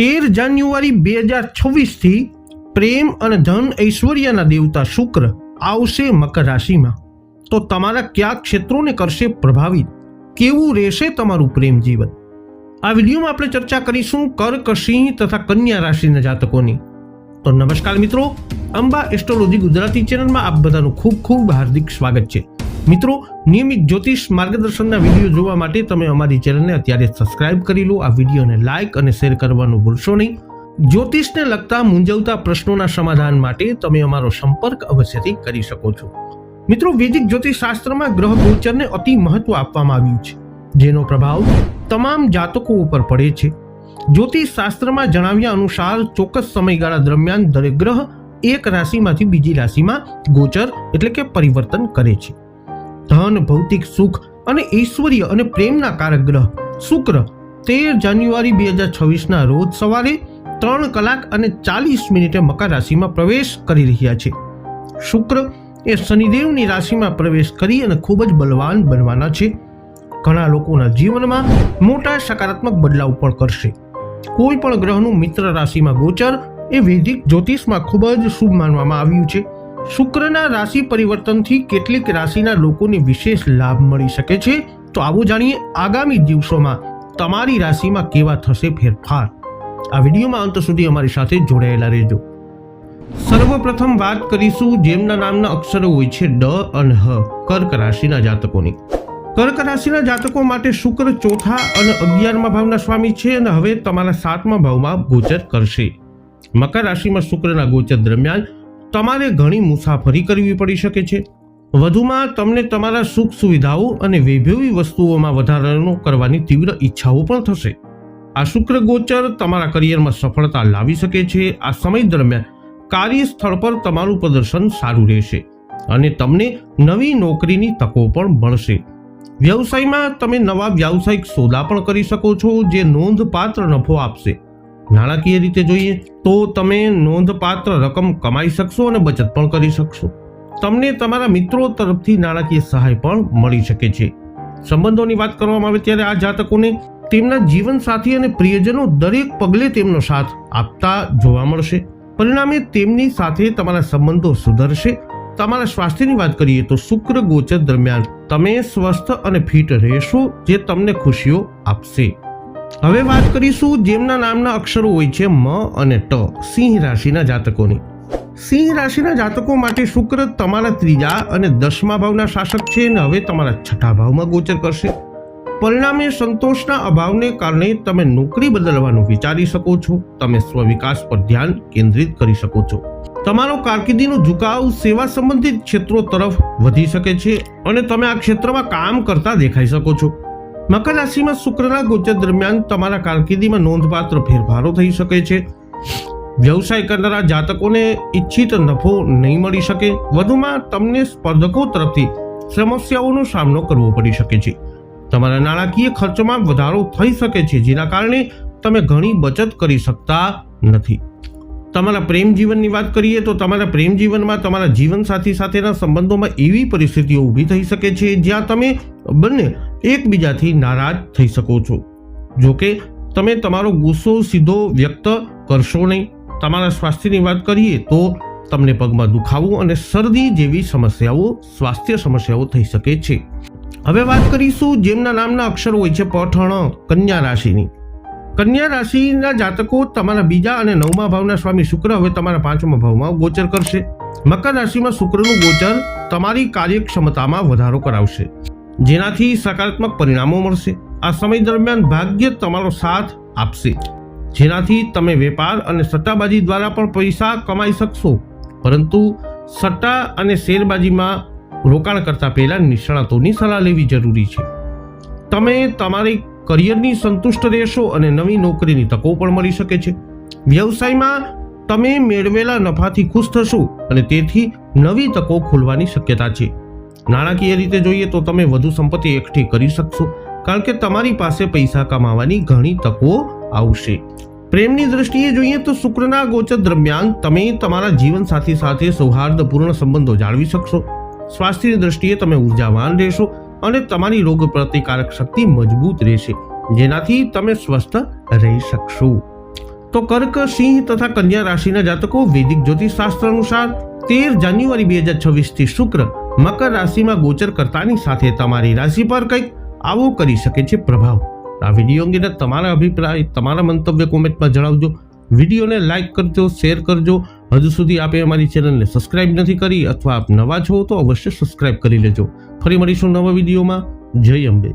તેર જાન્યુઆરી બે હજાર છવ્વીસથી પ્રેમ અને ધન ઐશ્વર્યના દેવતા શુક્ર આવશે મકર રાશિમાં. તો તમારા કયા ક્ષેત્રોને કરશે પ્રભાવિત? કેવું રહેશે તમારું પ્રેમ જીવન? આ વિડીયોમાં આપણે ચર્ચા કરીશું કર્કસિંહ તથા કન્યા રાશિના જાતકોની. તો નમસ્કાર મિત્રો, અંબા એસ્ટ્રોલોજી ગુજરાતી ચેનલમાં આપ બધાનું ખૂબ ખૂબ હાર્દિક સ્વાગત છે. મિત્રો, નિયમિત જ્યોતિષ માર્ગદર્શનના વીડિયો જોવા માટે તમે અમારી ચેનલને અત્યારે સબસ્ક્રાઇબ કરી લો. આ વિડીયોને લાઇક અને શેર કરવાનું ભૂલશો નહીં. જ્યોતિષને લગતા મૂંઝવતા પ્રશ્નોના સમાધાન માટે તમે અમારો સંપર્ક અવશ્યથી કરી શકો છો. મિત્રો, વૈદિક જ્યોતિષ શાસ્ત્રમાં ગ્રહ ગોચરને અતિ મહત્વ આપવામાં આવ્યું છે, જેનો પ્રભાવ તમામ જાતકો ઉપર પડે છે. જ્યોતિષ શાસ્ત્રમાં જણાવ્યા અનુસાર ચોક્કસ સમયગાળા દરમિયાન દરેક ગ્રહ એક રાશિમાંથી બીજી રાશિમાં ગોચર એટલે કે પરિવર્તન કરે છે. ધન, ભૌતિક સુખ અને ઐશ્વર્ય અને પ્રેમના કારક ગ્રહ. શુક્ર, તેર જાન્યુઆરી બે હજાર છવ્વીસના રોજ સવારે ત્રણ કલાક અને ચાલીસ મિનિટે મકર રાશિમાં પ્રવેશ કરી રહ્યા છે. શુક્ર એ શનિદેવની રાશિમાં પ્રવેશ કરી અને ખૂબ જ બલવાન બનવાના છે. ઘણા લોકોના જીવનમાં મોટા સકારાત્મક બદલાવ પણ કરશે. કોઈ પણ ગ્રહનું મિત્ર રાશિમાં ગોચર એ વૈદિક જ્યોતિષમાં ખૂબ જ શુભ માનવામાં આવ્યું છે. શુક્રના રાશિ પરિવર્તનથી કેટલીક રાશિના લોકોને વિશેષ લાભ મળી શકે છે? તો આવો જાણીએ આગામી દિવસોમાં તમારી રાશિમાં કેવા થશે ફેરફાર? આ વિડીયોમાં અંત સુધી અમારી સાથે જોડાયેલા રહેજો. સર્વપ્રથમ વાત કરીશું જેમના નામના અક્ષરો હોય છે ડ અને હ, કર્ક રાશિના જાતકોની. કર્ક રાશિના જાતકો માટે શુક્ર ચોથા અને અગિયારમા ભાવના સ્વામી છે અને હવે તમારા સાતમા ભાવમાં ગોચર કરશે. મકર રાશિમાં શુક્રના ગોચર દરમિયાન તમારે ઘણી મુસાફરી કરવી પડી શકે છે. વધુમાં તમને તમારા સુખ સુવિધાઓ અને વૈભવી વસ્તુઓમાં વધારાનો કરવાની તીવ્ર ઈચ્છાઓ પણ થશે. આ શુક્ર ગોચર તમારા કરિયરમાં સફળતા લાવી શકે છે. આ સમય દરમિયાન કાર્યસ્થળ પર તમારું પ્રદર્શન સારું રહેશે અને તમને નવી નોકરીની તકો પણ મળશે. વ્યવસાયમાં તમે નવા વ્યાવસાયિક સોદા પણ કરી શકો છો, જે નોંધપાત્ર નફો આપશે. નાણાકીય રીતે જોઈએ તો તમે નોંધપાત્ર રકમ કમાઈ શકશો અને બચત પણ કરી શકશો. તમને તમારા મિત્રો તરફથી નાણાકીય સહાય પણ મળી શકે છે. સંબંધોની વાત કરવામાં આવે ત્યારે આ જાતકોને તેમના જીવનસાથી અને પ્રિયજનો દરેક પગલે તેમનો સાથ આપતા જોવા મળશે. પરિણામે તેમની સાથે તમારા સંબંધો સુધરશે. તમારા સ્વાસ્થ્યની વાત કરીએ તો શુક્ર ગોચર દરમિયાન તમે સ્વસ્થ અને ફિટ રહેશો, જે તમને ખુશીઓ આપશે. હવે વાત કરીશું જેમના નામના અક્ષરો હોય છે મ અને ટ, સિંહ રાશિના જાતકોની. સિંહ રાશિના જાતકો માટે શુક્ર તમારા ત્રીજા અને દસમા ભાવના શાસક છે અને હવે તમારા છઠ્ઠા ભાવમાં ગોચર કરશે. પરિણામે સંતોષના અભાવને કારણે તમે નોકરી બદલવાનું વિચારી શકો છો. તમે સ્વવિકાસ પર ધ્યાન કેન્દ્રિત કરી શકો છો. તમારો કારકિર્દીનો ઝુકાવ સેવા સંબંધિત ક્ષેત્રો તરફ વધી શકે છે અને તમે આ ક્ષેત્રમાં કામ કરતા દેખાઈ શકો છો. મકર રાશિમાં શુક્રના ગોચર દરમિયાન તમારા કારકિર્દીમાં નોંધપાત્ર ફેરફારો થઈ શકે છે. વ્યવસાય કરનારા જાતકોને ઈચ્છિત નફો નહીં મળી શકે. વધુમાં તમને સ્પર્ધકો તરફથી સમસ્યાઓનો સામનો કરવો પડી શકે છે. તમારા નાણાકીય ખર્ચમાં વધારો થઈ શકે છે, જેના કારણે તમે ઘણી બચત કરી શકતા નથી. તમારા પ્રેમ જીવનની વાત કરીએ તો તમારા પ્રેમ જીવનમાં તમારા જીવનસાથી સાથેના સંબંધોમાં એવી પરિસ્થિતિઓ ઊભી થઈ શકે છે જ્યાં તમે બંને એકબીજાથી નારાજ થઈ શકો છો. જોકે તમે તમારો ગુસ્સો સીધો વ્યક્ત કરશો નહીં. તમારા સ્વાસ્થ્યની વાત કરીએ તો તમને પગમાં દુખાવો અને શરદી જેવી સમસ્યાઓ, સ્વાસ્થ્ય સમસ્યાઓ થઈ શકે છે. હવે વાત કરીશું જેમના નામના અક્ષરો હોય છે, પઠણ, કન્યા રાશિની. કન્યા રાશિના જાતકો તમારા બીજા અને નવમા ભાવના સ્વામી શુક્ર હવે તમારા પાંચમા ભાવમાં ગોચર કરશે. મકર રાશિમાં શુક્રનું ગોચર તમારી કાર્યક્ષમતામાં વધારો કરાવશે. જેનાથી સકારાત્મક પરિણામો મળશે. આ સમય દરમિયાન ભાગ્ય તમારો સાથ આપશે. જેનાથી તમે વેપાર અને સટ્ટાબાજી દ્વારા પણ પૈસા કમાઈ શકશો. પરંતુ સટ્ટા અને શેરબાજીમાં રોકાણ કરતા પહેલા નિષ્ણાતોની સલાહ લેવી જરૂરી છે. તમે તમારી કરિયરની સંતુષ્ટ રહેશો અને નવી નોકરીની તકો પણ મળી શકે છે. વ્યવસાયમાં તમે મેળવેલા નફાથી ખુશ થશો અને તેથી નવી તકો ખોલવાની શક્યતા છે. નાણાકીય રીતે જોઈએ તો તમે વધુ સંપત્તિ એકઠી કરી શકશો, કારણ કે તમારી પાસે પૈસા કમાવાની ઘણી તકો આવશે. પ્રેમની દ્રષ્ટિએ જોઈએ તો શુક્રના ગોચર દરમિયાન તમે તમારા જીવનસાથી સાથે સૌહાર્દપૂર્ણ સંબંધો જાળવી શકશો. સ્વાસ્થ્યની દ્રષ્ટિએ તમે ઉર્જાવાન રહેશો અને તમારી રોગ પ્રતિકારક શક્તિ મજબૂત રહેશે, જેનાથી તમે સ્વસ્થ રહી શકશો. તો કર્ક, સિંહ તથા કન્યા રાશિના જાતકો વૈદિક જ્યોતિષ શાસ્ત્ર અનુસાર તેર જાન્યુઆરી બે હજાર છવ્વીસથી શુક્ર મકર રાશિમાં ગોચર કરતાની સાથે તમારી રાશિ પર કંઈક આવો કરી શકે છે પ્રભાવ. આ વીડિયો અંગેના તમારા અભિપ્રાય, તમારા મંતવ્ય કોમેન્ટમાં જણાવજો. વિડીયોને લાઇક કરજો, શેર કરજો. હજુ સુધી આપે અમારી ચેનલને સબસ્ક્રાઇબ નથી કરી અથવા આપ નવા છો તો અવશ્ય સબસ્ક્રાઇબ કરી લેજો. ફરી મળીશું નવા વિડીયોમાં. જય અંબે.